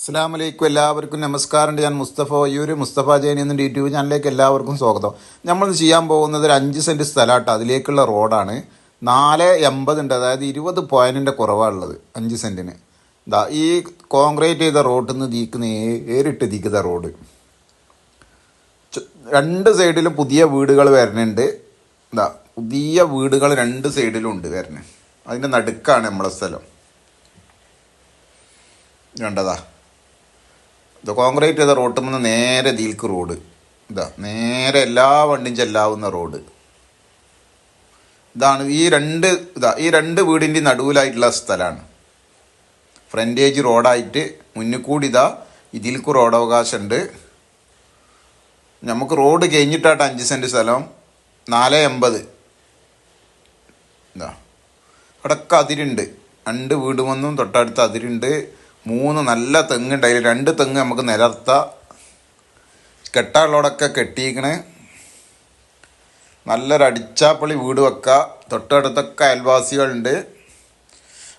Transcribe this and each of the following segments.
അസ്സാം വലൈക്കും എല്ലാവർക്കും നമസ്കാരം ഞാൻ മുസ്തഫ യൂര് മുസ്തഫ ജൈൻ എന്ന യൂട്യൂബ് ചാനലിലേക്ക് എല്ലാവർക്കും സ്വാഗതം. നമ്മൾ ചെയ്യാൻ പോകുന്നത് ഒരു അഞ്ച് സെന്റ് സ്ഥലമാട്ടോ. അതിലേക്കുള്ള റോഡാണ്. നാല് എൺപത് ഉണ്ട് അതായത് ഇരുപത് പോയിന്റിന്റെ കുറവാണുള്ളത്. അഞ്ച് സെന്റിന് ഇതാ ഈ കോൺക്രീറ്റ് ചെയ്ത റോഡിൽ നിന്ന് തീക്കുന്ന ഏറിട്ട് തീക്കുന്ന റോഡ്. രണ്ട് സൈഡിലും പുതിയ വീടുകൾ വരുന്നുണ്ട് ഇതാ പുതിയ വീടുകൾ രണ്ട് സൈഡിലും ഉണ്ട് വരുന്നത് അതിന്റെ നടുക്കാണ് നമ്മളെ സ്ഥലം. കണ്ടതാ? ഇത് കോൺക്രീറ്റ് ചെയ്ത റോട്ടിൽ നിന്ന് നേരെ ദീൽക്ക് റോഡ്. ഇതാ നേരെ എല്ലാ വണ്ടിയും ചെല്ലാവുന്ന റോഡ്. ഇതാണ് ഈ രണ്ട് ഇതാ ഈ രണ്ട് വീടിന്റെ നടുവിലായിട്ടുള്ള സ്ഥലമാണ്. ഫ്രണ്ടേജ് റോഡായിട്ട് മുന്നിൽ കൂടി ഇതാ ഇതിൽക്ക് റോഡ് അവകാശമുണ്ട് നമുക്ക് റോഡ് കഴിഞ്ഞിട്ടാട്ട് അഞ്ച് സെന്റ് സ്ഥലം നാല് എൺപത്. ഇതാ അവിടെയൊക്കെ അതിരുണ്ട്. രണ്ട് വീട് വന്നും തൊട്ടടുത്ത് അതിരുണ്ട്. മൂന്ന് നല്ല തെങ്ങുണ്ട് അതിൽ രണ്ട് തെങ്ങ് നമുക്ക് നിലർത്ത. കെട്ടാളോടൊക്കെ കെട്ടിയിക്കണേ നല്ലൊരു അടിച്ചാപ്പളി വീട് വെക്കുക തൊട്ടടുത്തൊക്കെ അയൽവാസികളുണ്ട്.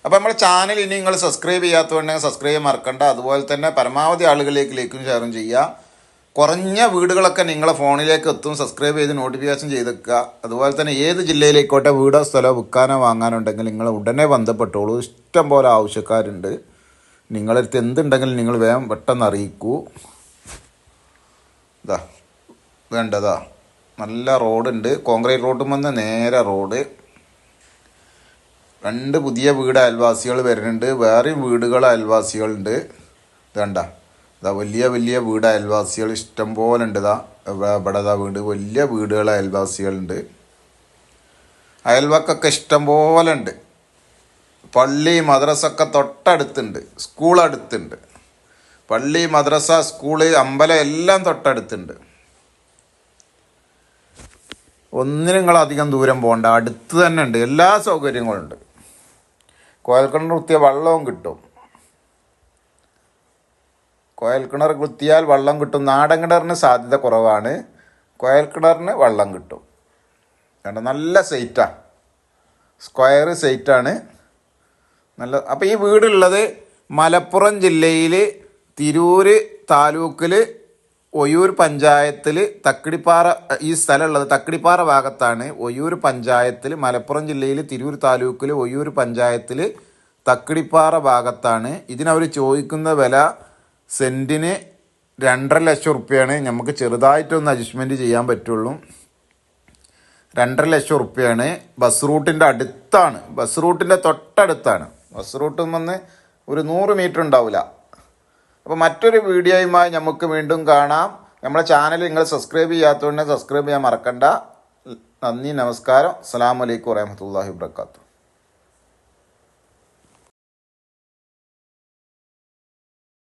അപ്പോൾ നമ്മുടെ ചാനൽ ഇനി നിങ്ങൾ സബ്സ്ക്രൈബ് ചെയ്യാത്തതുകൊണ്ടെങ്കിൽ സബ്സ്ക്രൈബ് മറക്കണ്ട. അതുപോലെ തന്നെ പരമാവധി ആളുകളിലേക്ക് ലൈക്കും ഷെയറും ചെയ്യുക. കുറഞ്ഞ വീടുകളൊക്കെ നിങ്ങളെ ഫോണിലേക്ക് എത്തും. സബ്സ്ക്രൈബ് ചെയ്ത് നോട്ടിഫിക്കേഷൻ വെക്കുക അതുപോലെ തന്നെ ഏത് ജില്ലയിലേക്കോട്ടെ വീടോ സ്ഥലമോ വിൽക്കാനോ വാങ്ങാനുണ്ടെങ്കിൽ നിങ്ങൾ ഉടനെ ബന്ധപ്പെട്ടോളൂ. ഇഷ്ടം പോലെ ആവശ്യക്കാരുണ്ട്. നിങ്ങളടുത്ത് എന്തുണ്ടെങ്കിലും നിങ്ങൾ വേഗം പെട്ടെന്ന് അറിയിക്കൂ. ഇതാ വേണ്ടതാ. നല്ല റോഡുണ്ട്. കോൺക്രീറ്റ് റോഡും വന്ന് നേരെ റോഡ്. രണ്ട് പുതിയ വീട് അയൽവാസികൾ വരുന്നുണ്ട്. വേറെയും വീടുകൾ അയൽവാസികളുണ്ട്. ഇതണ്ട. ഇതാ വലിയ വലിയ വീട് അയൽവാസികൾ ഇഷ്ടം പോലെ ഉണ്ട്. ഇതാ ഇവിടെ ഇതാ വീട്. വലിയ വീടുകൾ അയൽവാസികളുണ്ട്. അയൽവക്കൊക്കെ ഇഷ്ടം പോലെ ഉണ്ട്. പള്ളി മദ്രസ ഒക്കെ തൊട്ടടുത്തുണ്ട്. സ്കൂൾ അടുത്തുണ്ട്. പള്ളി മദ്രസ സ്കൂൾ അമ്പലം എല്ലാം തൊട്ടടുത്തുണ്ട്. ഒന്നിനും നിങ്ങൾ അധികം ദൂരം പോകണ്ട. അടുത്ത് തന്നെ ഉണ്ട്. എല്ലാ സൗകര്യങ്ങളും ഉണ്ട് കോയൽക്കിണർ കുത്തിയ വള്ളവും കിട്ടും. കോയൽക്കിണർ കുത്തിയാൽ വള്ളം കിട്ടും. നാടൻ കിണറിന് സാധ്യത കുറവാണ്. കോയൽക്കിണറിന് വള്ളം കിട്ടും. കണ്ടോ നല്ല സൈറ്റാണ് സ്ക്വയർ സൈറ്റാണ്. നല്ല അപ്പോൾ ഈ വീടുള്ളത് മലപ്പുറം ജില്ലയിൽ തിരൂർ താലൂക്കിൽ ഒയൂർ പഞ്ചായത്തിൽ തക്കിടിപ്പാറ ഈ സ്ഥലമുള്ളത് തക്കിടിപ്പാറ ഭാഗത്താണ് ഒയൂർ പഞ്ചായത്തിൽ മലപ്പുറം ജില്ലയിൽ തിരൂർ താലൂക്കിൽ ഒയൂർ പഞ്ചായത്തിൽ തക്കിടിപ്പാറ ഭാഗത്താണ്. ഇതിനവർ ചോദിക്കുന്ന വില സെന്റിന് രണ്ടര ലക്ഷം റുപ്യാണ്. നമുക്ക് ചെറുതായിട്ടൊന്ന് അഡ്ജസ്റ്റ്മെന്റ് ചെയ്യാൻ പറ്റുള്ളൂ. രണ്ടര ലക്ഷം റുപ്യാണ്. ബസ് റൂട്ടിന്റെ അടുത്താണ്. ബസ് റൂട്ടിന്റെ തൊട്ടടുത്താണ്. ബസ് റൂട്ടിൽ നിന്ന് ഒരു നൂറ് മീറ്റർ ഉണ്ടാവില്ല അപ്പോൾ മറ്റൊരു വീഡിയോയുമായി നമുക്ക് വീണ്ടും കാണാം. നമ്മുടെ ചാനൽ നിങ്ങൾ സബ്സ്ക്രൈബ് ചെയ്യാത്തതുകൊണ്ട് സബ്സ്ക്രൈബ് ചെയ്യാൻ മറക്കണ്ട. നന്ദി നമസ്കാരം. അസ്സാം വലൈക്കും വരഹമത്തല്ലാഹി വാത്തു